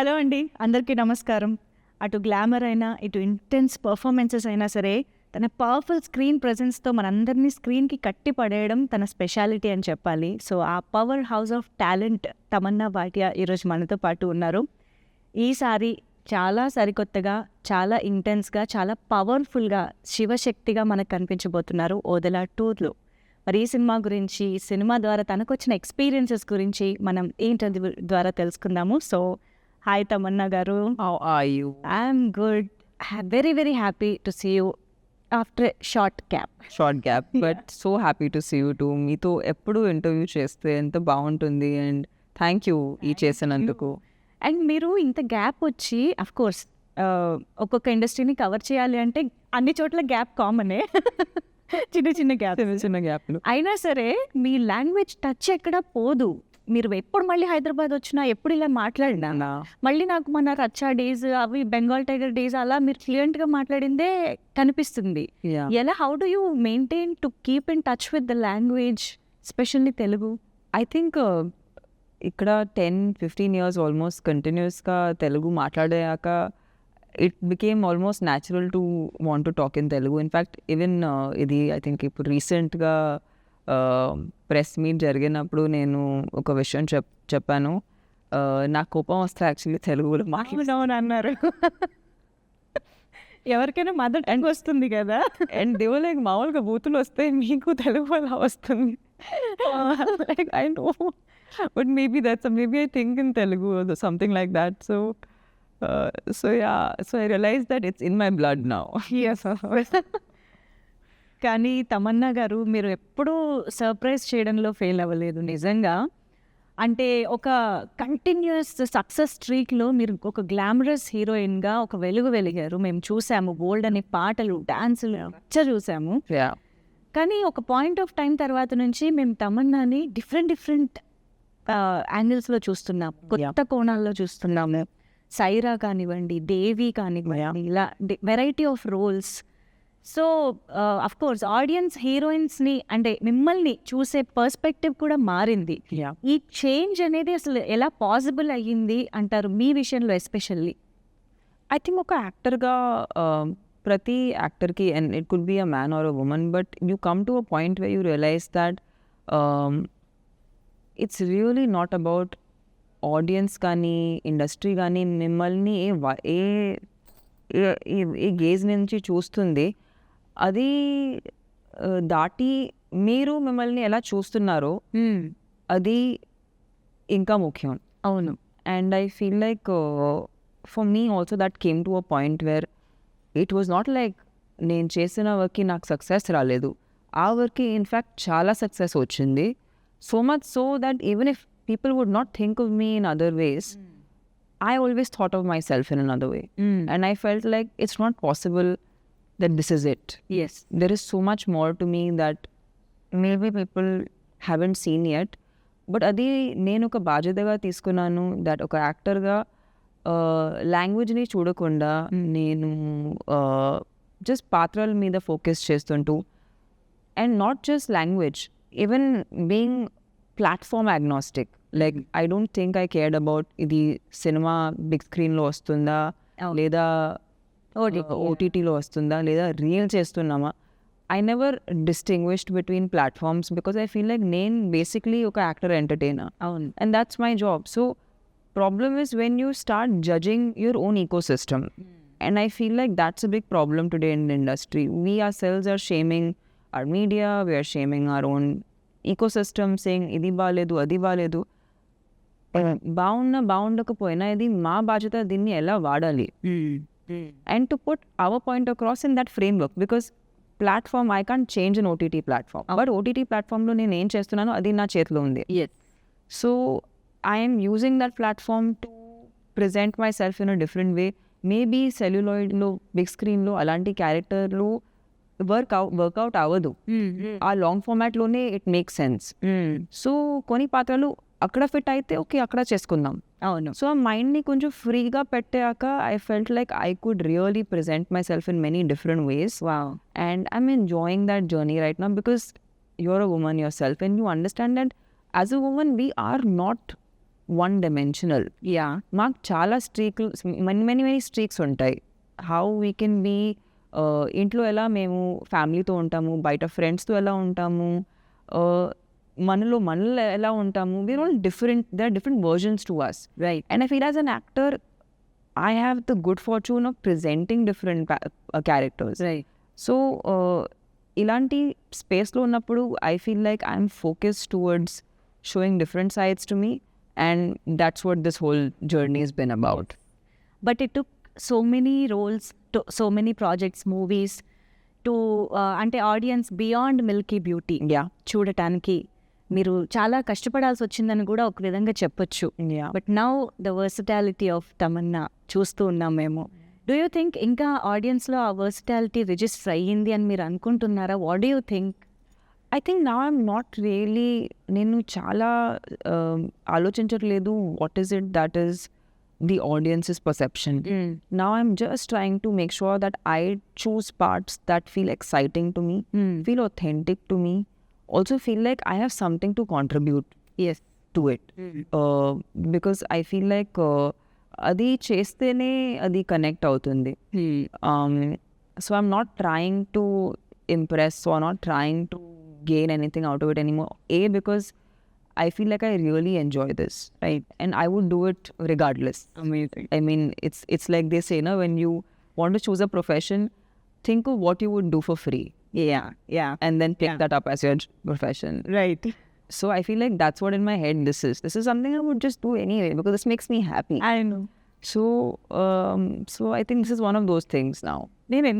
Hello అండి అందరికీ నమస్కారం. అటు గ్లామర్ అయినా ఇటు ఇంటెన్స్ పర్ఫార్మెన్సెస్ అయినా సరే తన పవర్ఫుల్ స్క్రీన్ ప్రజెన్స్తో మనందరినీ స్క్రీన్కి కట్టి పడేయడం తన స్పెషాలిటీ అని చెప్పాలి. సో ఆ power house of talent Tamannaah Bhatia ఈరోజు మనతో పాటు ఉన్నారు. ఈసారి చాలా సరికొత్తగా చాలా ఇంటెన్స్గా చాలా పవర్ఫుల్గా శివశక్తిగా మనకు కనిపించబోతున్నారు ఓదెలా టూర్లో. మరి ఈ సినిమా గురించి సినిమా ద్వారా తనకు వచ్చిన ఎక్స్పీరియన్సెస్ గురించి మనం ఏంటది ద్వారా తెలుసుకుందాము. So hi Tamannaah garu How are you? I'm good very very happy to see you after short gap Short gap, but so happy to see you too. మీతో ఎప్పుడు ఇంటర్వ్యూ చేస్తే ఎంత బాగుంటుంది అండ్ థ్యాంక్ యూ ఈ చేసినందుకు. అండ్ మీరు ఇంత gap వచ్చి అఫ్ కోర్స్ ఒక్కొక్క ఇండస్ట్రీని కవర్ చేయాలి అంటే అన్ని చోట్ల గ్యాప్ కామనే చిన్న చిన్న గ్యాప్ చిన్న చిన్న గ్యాప్లు అయినా సరే మీ లాంగ్వేజ్ టచ్ ఎక్కడ పోదు. మీరు ఎప్పుడు మళ్ళీ హైదరాబాద్ వచ్చినా ఎప్పుడు ఇలా మాట్లాడినా మళ్ళీ నాకు మన రచ్చా డేస్ అవి బెంగాల్ టైగర్ డేస్ అలా మీరు ఫ్లూయెంట్గా మాట్లాడిందే కనిపిస్తుంది. ఎలా how do you maintain to keep in touch with the language specially Telugu? I think ఇక్కడ టెన్ ఫిఫ్టీన్ ఇయర్స్ ఆల్మోస్ట్ కంటిన్యూస్గా తెలుగు మాట్లాడాక it became almost natural to want to talk in Telugu. In fact even ఇది I think ఇప్పుడు రీసెంట్గా press meet జరిగినప్పుడు నేను ఒక విషయం చెప్ చెప్పాను. నా కోపం వస్తే యాక్చువల్లీ తెలుగులో మాట్లాడు. అవునవును అన్నారు ఎవరికైనా మదర్ టంగ్ వస్తుంది కదా. అండ్ దేవర్ లైక్ మామూలుగా బూతులు వస్తే మీకు తెలుగు అలా వస్తుంది. Like I know but maybe that's maybe I think in Telugu something like that so so yeah so I realize that it's in my blood now కానీ తమన్నా గారు మీరు ఎప్పుడూ సర్ప్రైజ్ చేయడంలో ఫెయిల్ అవ్వలేదు నిజంగా. అంటే ఒక కంటిన్యూస్ సక్సెస్ స్ట్రీక్లో మీరు ఒక గ్లామరస్ హీరోయిన్గా ఒక వెలుగు వెలిగారు. మేము చూసాము బోల్డ్ అనే పాటలు డాన్సులు నచ్చ చూసాము. కానీ ఒక పాయింట్ ఆఫ్ టైం తర్వాత నుంచి మేము తమన్నాని డిఫరెంట్ డిఫరెంట్ యాంగిల్స్లో చూస్తున్నాం. కొత్త కోణాల్లో చూస్తున్నాము. సైరా కానివ్వండి దేవి కానివ్వండి ఇలా variety of roles so of course audience హీరోయిన్స్ని అంటే మిమ్మల్ని చూసే పర్స్పెక్టివ్ కూడా మారింది. యా ఈ చేంజ్ అనేది అసలు ఎలా పాసిబుల్ అయ్యింది అంటారు మీ విషయంలో ఎస్పెషల్లీ ఐ థింక్ ఒక యాక్టర్గా ప్రతి యాక్టర్కి and it could be a man or a woman but you come to a point way you realize that it's really not about audience కానీ ఇండస్ట్రీ కానీ మిమ్మల్ని ఏ- ఏ గేజ్ నుంచి చూస్తుంది. అది దాటి మీరు మిమ్మల్ని ఎలా చూస్తున్నారో అది ఇంకా ముఖ్యం. అవును. i feel like uh, for me also that came to a point where it was not like నేను చేసిన వర్క్కి నాకు సక్సెస్ రాలేదు. ఆ వర్క్కి ఇన్ఫ్యాక్ట్ చాలా సక్సెస్ వచ్చింది. So much so that even if people would not think of me in other ways I always thought of myself in another way. And I felt like it's not possible that this is it yes there is so much more to me that maybe people haven't seen yet. But అది నేను ఒక బాధ్యతగా తీసుకున్నాను that ఒక యాక్టర్గా లాంగ్వేజ్ని చూడకుండా నేను just పాత్రల మీద focus చేస్తుంటూ and not just language even being platform agnostic like I don't think I cared about ఇది సినిమా బిగ్ స్క్రీన్లో వస్తుందా అవును. లేదా ఓటీటీలో వస్తుందా లేదా రీల్ చేస్తున్నామా I never distinguished between platforms because I feel like నేను బేసిక్లీ ఒక యాక్టర్ ఎంటర్టైనర్ అవును and that's my job so problem is when you start judging your own ecosystem and i feel like that's a big problem today in the industry we ourselves are shaming our media we are shaming our own ecosystem saying ఇది బాగాలేదు అది బాగాలేదు బాగున్నా బాగుండకపోయినా ఇది మా బాధ్యత దీన్ని ఎలా వాడాలి and to put our point across in that framework because platform I can't change an OTT platform. But OTT platformలో నేను ఏం చేస్తున్నానో అది నా చేతిలో ఉంది. So I'm using that platform to present myself in a different way maybe సెల్యులాయిడ్లో big స్క్రీన్లో అలాంటి క్యారెక్టర్లు వర్క్ వర్కౌట్ అవ్వదు ఆ లాంగ్ ఫార్మాట్లోనే ఇట్ మేక్ సెన్స్ సో కొన్ని పాత్రలు అక్కడ ఫిట్ అయితే ఓకే అక్కడ చేసుకుందాం. అవును. సో ఆ మైండ్ని కొంచెం ఫ్రీగా పెట్టాక I felt like I could really present myself in many different ways wow and i'm enjoying that journey right now because you're a woman yourself and you understand that as a woman we are not one dimensional yeah మాకు చాలా స్ట్రీక్లు many many many streaks ఉంటాయి. How we can be ఇంట్లో ఎలా మేము ఫ్యామిలీతో ఉంటాము బయట ఫ్రెండ్స్తో ఎలా ఉంటాము uh, మనలో మనలో ఎలా ఉంటాము? We are all different they are different versions to us right and I feel as an actor I have the good fortune of presenting different characters right so ఇలాంటి స్పేస్లో ఉన్నప్పుడు I feel like I'm focus towards showing different sides to me and that's what this whole journey is been about but it took so many roles to so many projects movies to అంటే audience beyond milky beauty yeah చూడటానికి మీరు చాలా కష్టపడాల్సి వచ్చిందని కూడా ఒక విధంగా చెప్పొచ్చు. But now the versatility of Tamannaah చూస్తూ ఉన్నాం మేము. డూ యూ థింక్ ఇంకా ఆడియన్స్లో ఆ వర్సిటాలిటీ రిజిస్టర్ అయ్యింది అని మీరు అనుకుంటున్నారా? What do you think I think నా ఐమ్ నాట్ రియలీ నేను చాలా um, ఆలోచించట్లేదు what is it that is the audiences perception now i'm just trying to make sure that i choose parts that feel exciting to me feel authentic to me also feel like i have something to contribute yes to it uh, because i feel like uh, అది చేస్తేనే అది connect అవుతుంది um, so i'm not trying to impress or not trying to gain anything out of it anymore a because i feel like i really enjoy this right and i would do it regardless amazing I mean, it's it's like they say, no, when you want to choose a profession, think of what you would do for free Yeah, yeah. And then pick yeah. that up as your profession. Right. So I feel like that's what in my head this is. This is something I would just do anyway because this makes me happy. I know. So um so I think this is one of those things now.